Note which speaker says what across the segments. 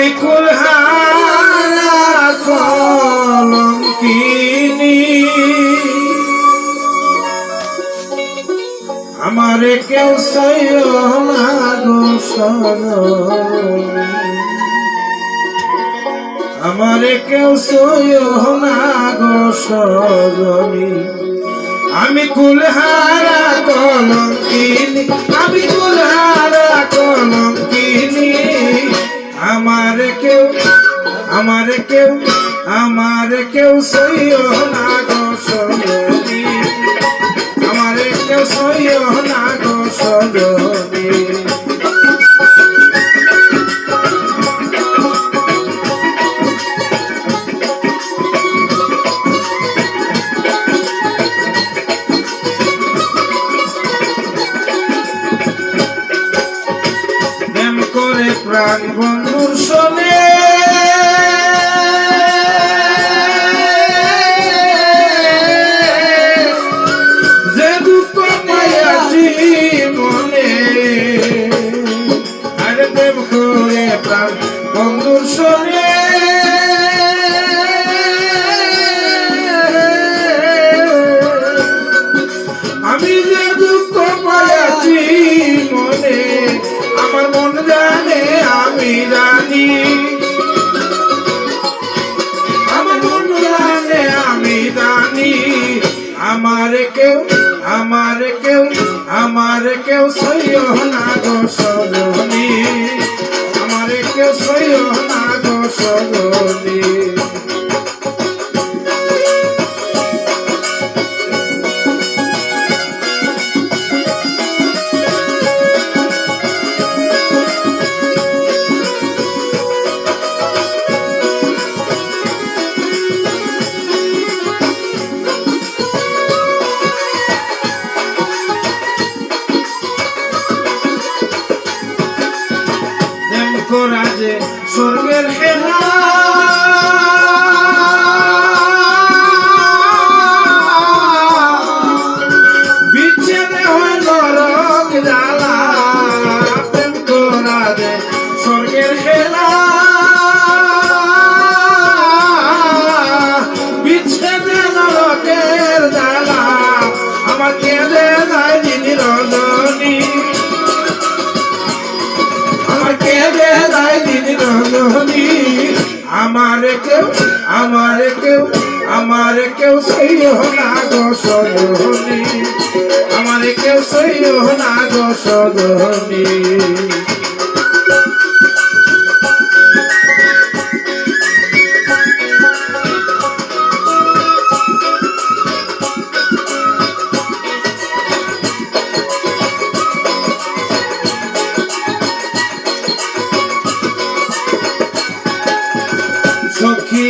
Speaker 1: আমি কুলহারা কলঙ্কিনী। আমারে কেউ সরণী। আমারে কেউ সরণী। আমি কুলহারা কলঙ্কিনী, আমি কুলহারা কলঙ্কিনী। কেউ, আমার কেউ আমার কেউ সইয় না গো সরণী আমার কেউ সইয় না গো করে প্রাণ বন্ধুর শোনে প্রাণ আমি যে দুঃখ মনে, আমার মন জানে আমি জানি আমার কেউ আমার কেউ আমার কেউ না গো গো করা যে স্বর্গের খেলা বিচ্ছেদে হয় নরক জ্বালা প্রেম করা যে স্বর্গের খেলা বিচ্ছেদে যায় দিদি রজনী আমার কেউ আমার কেউ আমার কেউ সইও না গো আমার কেউ সইও না গো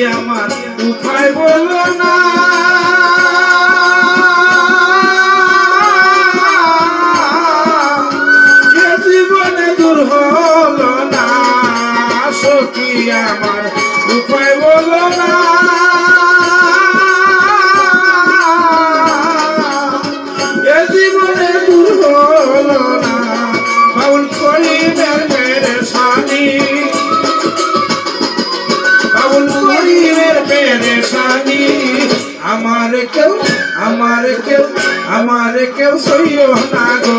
Speaker 1: আমার উপায় বলো না। জীবনে দূর হলো না সখী আমার উপায় বলো না। পেরেশানি আমার কেউ আমার কেউ আমার কেউ সইও না গো